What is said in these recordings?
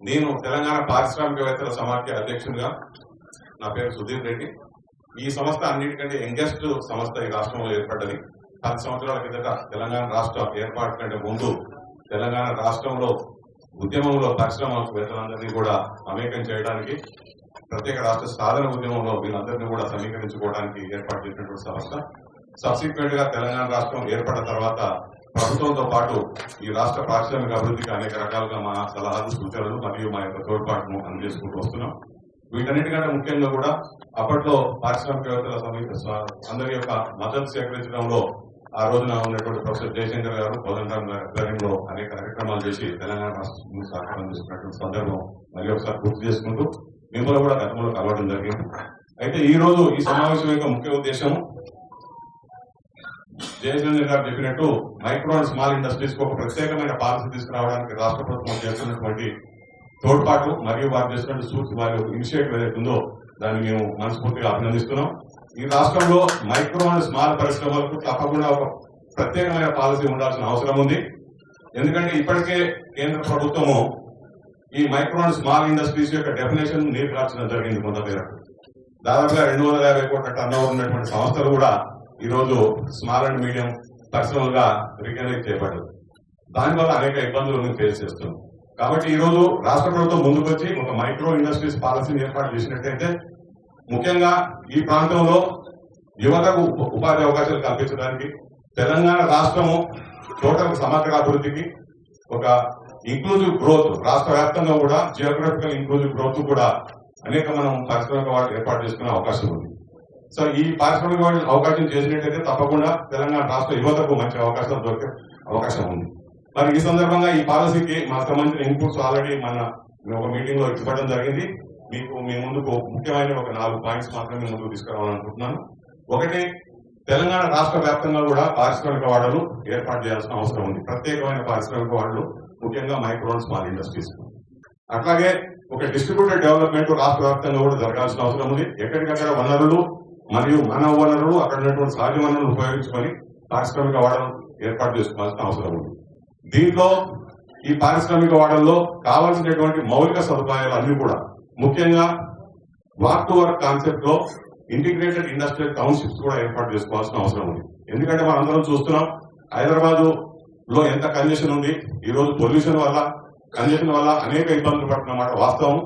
నేను తెలంగాణ పారిశ్రామికవేత్తల సమాఖ్య అధ్యక్షునిగా నా పేరు సుధీర్ రెడ్డి. ఈ సంస్థ అన్నిటికంటే యంగెస్ట్ సంస్థ ఈ రాష్ట్రంలో ఏర్పడ్డది. పది సంవత్సరాల కిందట తెలంగాణ రాష్ట్ర ఏర్పాటు కంటే ముందు తెలంగాణ రాష్ట్రంలో ఉద్యమంలో పరిశ్రమవేత్తలందరినీ కూడా అమేకం చేయడానికి ప్రత్యేక రాష్ట్ర సాధన ఉద్యమంలో వీళ్ళందరినీ కూడా సమీకరించుకోవడానికి ఏర్పాటు చేసినటువంటి సంస్థ. సబ్సిక్వెంట్గా తెలంగాణ రాష్ట్రం ఏర్పడిన తర్వాత ప్రభుత్వంతో పాటు ఈ రాష్ట్ర పారిశ్రామిక అభివృద్ధికి అనేక రకాలుగా మా సలహాలు సూచనలు మరియు మా యొక్క తోడ్పాటును అందజేసుకుంటూ వస్తున్నాం. వీటన్నిటికంటే ముఖ్యంగా కూడా అప్పట్లో పారిశ్రామికవేత్తల సమీప అందరి యొక్క మద్దతు సేకరించడంలో ఆ రోజున ఉన్నటువంటి ప్రొఫెసర్ జయశంకర్ గారు కోదండరామ్ గారి ఆధ్వర్యంలో అనేక కార్యక్రమాలు చేసి తెలంగాణ రాష్ట్రం సహకారం చేసినటువంటి సందర్భం మళ్ళీ ఒకసారి గుర్తు చేసుకుంటూ మిమ్మల్ని కూడా గతంలో కలవడం జరిగింది. అయితే ఈ రోజు ఈ సమావేశం యొక్క ముఖ్య ఉద్దేశం జయచంద్ర గారు చెప్పినట్టు మైక్రో అండ్ స్మాల్ ఇండస్ట్రీస్కు ఒక ప్రత్యేకమైన పాలసీ తీసుకురావడానికి రాష్ట్ర ప్రభుత్వం చేస్తున్నటువంటి తోడ్పాటు మరియు వారు చేసినటువంటి సూచి వారి ఇనిషియేటివ్ ఏదైతుందో ఉందో దాన్ని మేము మనస్ఫూర్తిగా అభినందిస్తున్నాం. ఈ రాష్ట్రంలో మైక్రో అండ్ స్మాల్ పరిశ్రమలకు తప్పకుండా ఒక ప్రత్యేకమైన పాలసీ ఉండాల్సిన అవసరం ఉంది. ఎందుకంటే ఇప్పటికే కేంద్ర ప్రభుత్వము ఈ మైక్రో అండ్ స్మాల్ ఇండస్ట్రీస్ యొక్క డెఫినేషన్ నీరు రాల్చడం జరిగింది కొంత మేరకు దాదాపుగా రెండు వందల యాభై కోట్ల టర్న్ ఓవర్ ఉన్నటువంటి సంస్థలు కూడా ఈ రోజు స్మాల్ అండ్ మీడియం పరిశ్రమలుగా రికగ్నైజ్ చేయబడ్డది. దానివల్ల అనేక ఇబ్బందులను ఫేస్ చేస్తున్నాం కాబట్టి ఈరోజు రాష్ట్ర ప్రభుత్వం ముందుకొచ్చి ఒక మైక్రో ఇండస్ట్రీస్ పాలసీని ఏర్పాటు చేసినట్టయితే ముఖ్యంగా ఈ ప్రాంతంలో యువతకు ఉపాధి అవకాశాలు కల్పించడానికి తెలంగాణ రాష్ట్రము టోటల్ సమగ్ర అభివృద్ధికి ఒక ఇంక్లూజివ్ గ్రోత్ రాష్ట్ర వ్యాప్తంగా కూడా జియోగ్రఫికల్ ఇంక్లూజివ్ గ్రోత్ కూడా అనేక మనం పారిశ్రామిక ఏర్పాటు చేసుకునే అవకాశం ఉంది. సో ఈ పారిశ్రామిక వాటి అవకాశం చేసినట్టయితే తప్పకుండా తెలంగాణ రాష్ట్ర యువతకు మంచి అవకాశం దొరికే అవకాశం ఉంది. మరి ఈ సందర్భంగా ఈ పాలసీకి మాకు సంబంధించిన ఇన్పుట్స్ ఆల్రెడీ మన ఒక మీటింగ్లో ఇవ్వడం జరిగింది. మీకు మీ ముందుకు ముఖ్యమైన ఒక నాలుగు పాయింట్స్ మాత్రమే ముందుకు తీసుకురావాలనుకుంటున్నాను. ఒకటి తెలంగాణ రాష్ట్ర వ్యాప్తంగా కూడా పారిశ్రామిక వాడలు ఏర్పాటు చేయాల్సిన అవసరం ఉంది. ప్రత్యేకమైన పారిశ్రామిక వాడలు ముఖ్యంగా మైక్రో అండ్ స్మాల్ ఇండస్ట్రీస్. అట్లాగే ఒక డిస్ట్రిబ్యూటెడ్ డెవలప్మెంట్ రాష్ట్ర వ్యాప్తంగా కూడా జరగాల్సిన అవసరం ఉంది. ఎక్కడికక్కడ వనరులు మరియు మానవ వనరులు అక్కడ ఉన్నటువంటి సహజ వనరులు ఉపయోగించుకొని పారిశ్రామిక వాడలు ఏర్పాటు చేసుకోవాల్సిన అవసరం ఉంది. దీంట్లో ఈ పారిశ్రామిక వాడల్లో కావాల్సినటువంటి మౌలిక సదుపాయాలు అన్ని కూడా ముఖ్యంగా వాక్ టు వర్క్ కాన్సెప్ట్లో ఇంటిగ్రేటెడ్ ఇండస్ట్రియల్ టౌన్షిప్స్ కూడా ఏర్పాటు చేసుకోవాల్సిన అవసరం ఉంది. ఎందుకంటే మనం అందరం చూస్తున్నాం హైదరాబాద్లో ఎంత కంజెషన్ ఉంది ఈ రోజు పొల్యూషన్ వల్ల కంజెషన్ వల్ల అనేక ఇబ్బందులు పడుతున్నమాట వాస్తవం.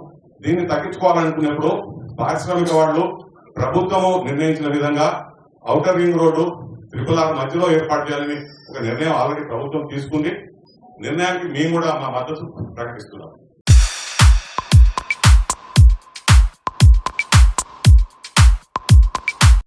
దీన్ని తగ్గించుకోవాలనుకున్నప్పుడు పారిశ్రామిక వాళ్ళు ప్రభుత్వము నిర్ణయించిన విధంగా outer ring road triple R మధ్యలో ఏర్పాటు చేయాలని ఒక నిర్ణయం ఆల్రెడీ ప్రభుత్వం తీసుకుంది. నిర్ణయానికి మేము కూడా మా మద్దతు ప్రకటిస్తున్నాం.